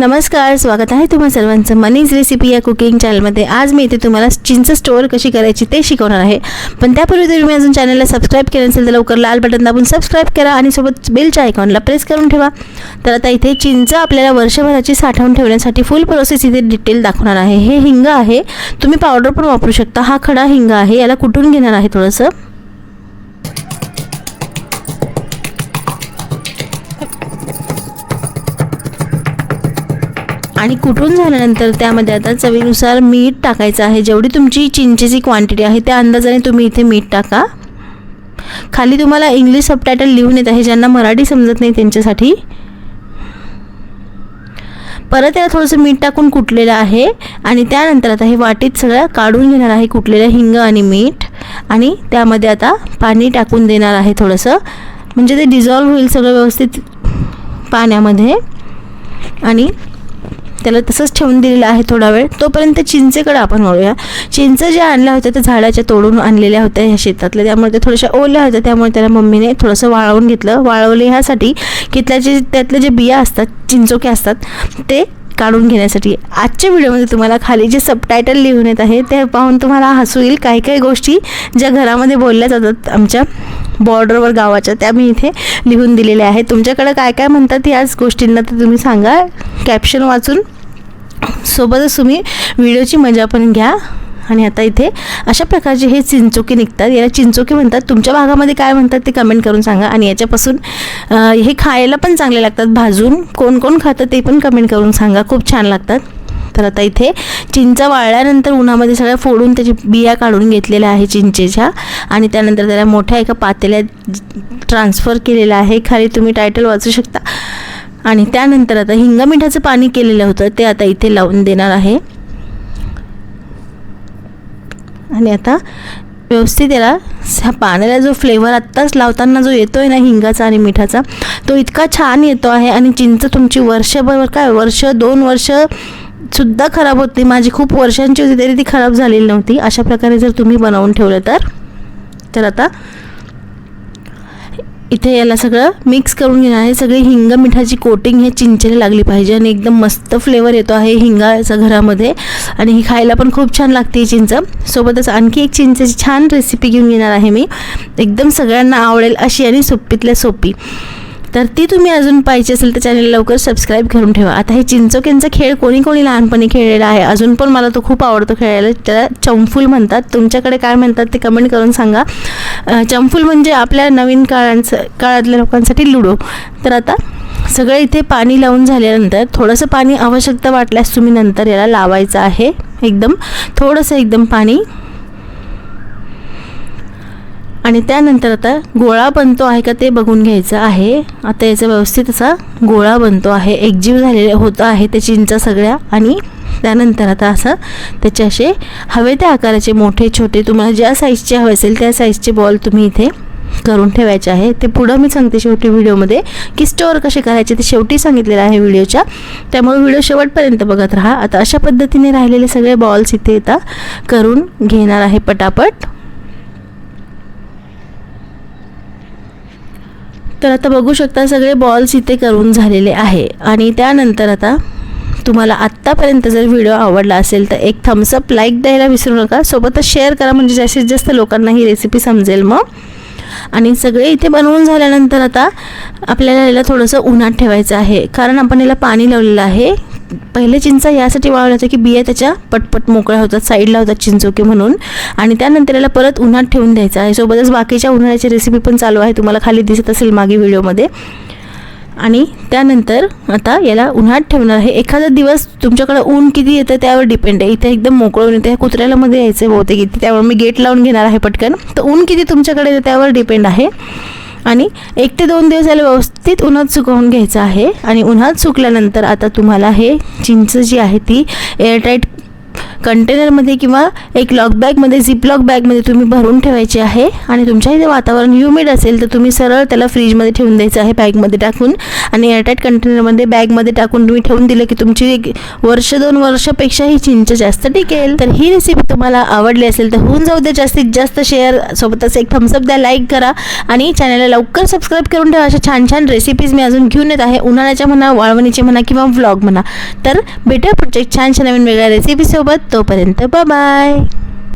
नमस्कार स्वागत आहे तुम्हा सर्वांचं मनीज रेसिपी या कुकिंग चॅनलमध्ये आज मी इथे तुम्हाला चिंच स्टोअर कशी करायची ते शिकवणार आहे. पण त्यापूर्वी जर तुम्ही अजून चॅनलला सबस्क्राईब केलं नसेल तर लवकर लाल बटन दाबून सबस्क्राईब करा आणि सोबत बेलच्या आयकॉनला प्रेस करून ठेवा. तर आता इथे चिंच आपल्याला वर्षभराची साठवून ठेवण्यासाठी फुल प्रोसेस इथे डिटेल दाखवणार आहे. हे हिंग आहे. तुम्ही पावडर पण वापरू शकता. हा खडा हिंग आहे. याला कुठून घेणार आहे थोडंसं. आणि कुठून झाल्यानंतर त्यामध्ये आता चवीनुसार मीठ टाकायचं आहे. जेवढी तुमची चिंचेची क्वांटिटी आहे त्या अंदाजाने तुम्ही इथे मीठ टाका. खाली तुम्हाला इंग्लिश सबटायटल लिहून येत आहे ज्यांना मराठी समजत नाही त्यांच्यासाठी. परत याला थोडंसं मीठ टाकून कुटलेलं आहे. आणि त्यानंतर आता हे वाटीत सगळं काढून घेणार आहे कुटलेलं हिंग आणि मीठ. आणि त्यामध्ये आता पाणी टाकून देणार आहे थोडंसं. म्हणजे ते डिझॉल्व्ह होईल सगळं व्यवस्थित पाण्यामध्ये. आणि त्याला तसंच ठेवून दिलेलं आहे थोडा वेळ. तोपर्यंत चिंचेकडे आपण वळूया. चिंच ज्या आणल्या होत्या त्या झाडाच्या तोडून आणलेल्या होत्या ह्या शेतातल्या. त्यामुळे त्या थोड्याशा ओल्या होत्या. त्यामुळे त्याला मम्मीने थोडंसं वाळवून घेतलं. वाळवले ह्यासाठी की त्याचे त्यातले जे बिया असतात चिंचोके असतात ते काढून घेण्यासाठी. आजच्या व्हिडिओमध्ये तुम्हाला खाली जे सबटायटल लिहून येत आहे ते पाहून तुम्हाला हसू येईल. काही काही गोष्टी ज्या घरामध्ये बोलल्या जातात आमच्या बॉर्डरवर गावाच्या त्या मी इथे लिहून दिलेल्या आहेत. तुमच्याकडं काय काय म्हणतात याच गोष्टींना तर तुम्ही सांगा. कॅप्शन वाचून सोबतच तुम्ही व्हिडिओची मजा पण घ्या. आणि आता इथे अशा प्रकारचे हे चिंचोके निघतात. याला चिंचोके म्हणतात. तुमच्या भागामध्ये काय म्हणतात ते कमेंट करून सांगा. आणि याच्यापासून हे खायला पण चांगले लागतात. भाजून कोण कोण खातं ते पण कमेंट करून सांगा. खूप छान लागतात. तर आता इथे चिंचा वाळल्यानंतर उन्हामध्ये सगळ्या फोडून त्याची बिया काढून घेतलेल्या आहे चिंचेच्या. आणि त्यानंतर त्याला मोठ्या एका पातेल्यात ट्रान्सफर केलेलं आहे. खाली तुम्ही टायटल वाचू शकता. आणि त्यानंतर आता हिंगा मिठाचं पाणी केलेलं होतं ते आता इथे लावून देणार आहे. आणि आता व्यवस्थित याला ह्या पाण्याला जो फ्लेवर आत्ताच लावताना जो येतो आहे ना हिंगाचा आणि मिठाचा तो इतका छान येतो आहे आणि चिंच तुमची वर्षभर काय वर्ष दोन वर्ष सुद्धा खराब होती माझी खूप वर्षांची होती तरी ती खराब झालेली नव्हती. अशा प्रकारे जर तुम्ही बनवून ठेवलं तर तर आता इथे याला सगळं मिक्स करून घेणार आहे. सगळी हिंग मिठाची कोटिंग हे चिंचेला लागली पाहिजे आणि एकदम मस्त फ्लेवर येतो आहे हिंगाचा घरामध्ये. आणि ही खायला पण खूप छान लागते ही चिंच. सोबतच आणखी एक चिंचेची छान रेसिपी घेऊन येणार आहे मी. एकदम सगळ्यांना आवडेल अशी आणि सोपीतल्या सोपी. तर ती तुम्ही अजून पाहिजे असेल तर चॅनल लवकर सबस्क्राईब करून ठेवा. आता हे चिंचोक्यांचा खेळ कोणी कोणी लहानपणी खेळलेला आहे. अजून पण मला तो खूप आवडतो खेळायला. त्याला चंफूल म्हणतात. तुमच्याकडे काय म्हणतात ते कमेंट करून सांगा. अं, चंफूल म्हणजे आपल्या नवीन काळांचं काळातल्या लोकांसाठी लुडो. तर आता सगळं इथे पाणी लावून झाल्यानंतर थोडंसं पाणी आवश्यकता वाटल्यास तुम्ही नंतर याला लावायचं आहे. एकदम थोडंसं एकदम पाणी. आणि त्यानंतर आता गोळा बनतो आहे का ते बघून घ्यायचं आहे. आता याचा व्यवस्थित असा गोळा बनतो आहे. एकजीव झालेले होतं आहे त्या चिंचा सगळ्या आणि त्यानंतर आता असं त्याचे असे हवे त्या आकाराचे मोठे छोटे तुम्हाला ज्या साईजचे हवे असेल त्या साईजचे बॉल तुम्ही इथे करून ठेवायचे आहे. ते पुढं मी सांगते शेवटी व्हिडिओमध्ये की स्टोअर कसे करायचे ते शेवटी सांगितलेलं आहे व्हिडिओच्या. त्यामुळे व्हिडिओ शेवटपर्यंत बघत राहा. आता अशा पद्धतीने राहिलेले सगळे बॉल्स इथे आता करून घेणार आहे पटापट. तर आता बघू शकता सगळे बॉल्स इथे करून झालेले आहे. आणि त्यानंतर आता तुम्हाला आत्तापर्यंत जर व्हिडिओ आवडला असेल तर एक थम्सअप लाईक द्यायला विसरू नका. सोबतच शेअर करा म्हणजे जास्तीत जास्त लोकांना ही रेसिपी समजेल मग. आणि सगळे इथे बनवून झाल्यानंतर आता आपल्याला याला थोडंसं उन्हात ठेवायचं आहे. कारण आपण याला पाणी लावलेलं आहे. पहिले चिंचा यासाठी वाळवल्या होत्या की बिया त्याच्या पटपट मोकळ्या होतात साईडला होतात चिंचोके म्हणून. आणि त्यानंतर याला परत उन्हात ठेवून द्यायचा आहे. सोबतच बाकीच्या उन्हाळ्याची रेसिपी पण चालू आहे. तुम्हाला खाली दिसत असेल मागे व्हिडिओमध्ये. आणि त्यानंतर आता याला उन्हात ठेवणार आहे. एखादा दिवस तुमच्याकडे ऊन किती येतं त्यावर डिपेंड आहे. इथे एकदम मोकळं येतं. कुत्र्याला मध्ये यायचं आहे बहुतेक. इथे त्यामुळे मी गेट लावून घेणार आहे पटकन. तर ऊन किती तुमच्याकडे येतं त्यावर डिपेंड आहे. आणि एक ते दोन दिवस याला व्यवस्थित उन्हात सुकवून घ्यायचं आहे. आणि उन्हात सुकल्यानंतर आता तुम्हाला हे चिंच जी आहे ती एअरटाईट कंटेनरमध्ये किंवा एक लॉक बॅगमध्ये झिप लॉक बॅगमध्ये तुम्ही भरून ठेवायची आहे आणि तुमच्या इथे वातावरण ह्युमिड असेल तर तुम्ही सरळ त्याला फ्रीजमध्ये ठेवून द्यायचं आहे बॅगमध्ये टाकून. आणि एअरटाईट कंटेनरमध्ये बॅगमध्ये टाकून तुम्ही ठेवून दिलं की तुमची एक वर्ष दोन वर्षापेक्षाही चिंच जास्त टिकेल. तर ही रेसिपी तुम्हाला आवडली असेल तर होऊन जाऊ दे जास्तीत जास्त शेअर सोबतच एक थम्सअप द्या लाईक करा. आणि चॅनलला लवकर सबस्क्राईब करून ठेवा. अशा छान छान रेसिपीज मी अजून घेऊन येत आहे. उन्हाळ्याच्या म्हणा वाळवणीचे म्हणा किंवा व्लॉग म्हणा. तर भेटूया पुढच्या छान छान नवीन वेगळ्या रेसिपीसोबत तोपर्यंत बाय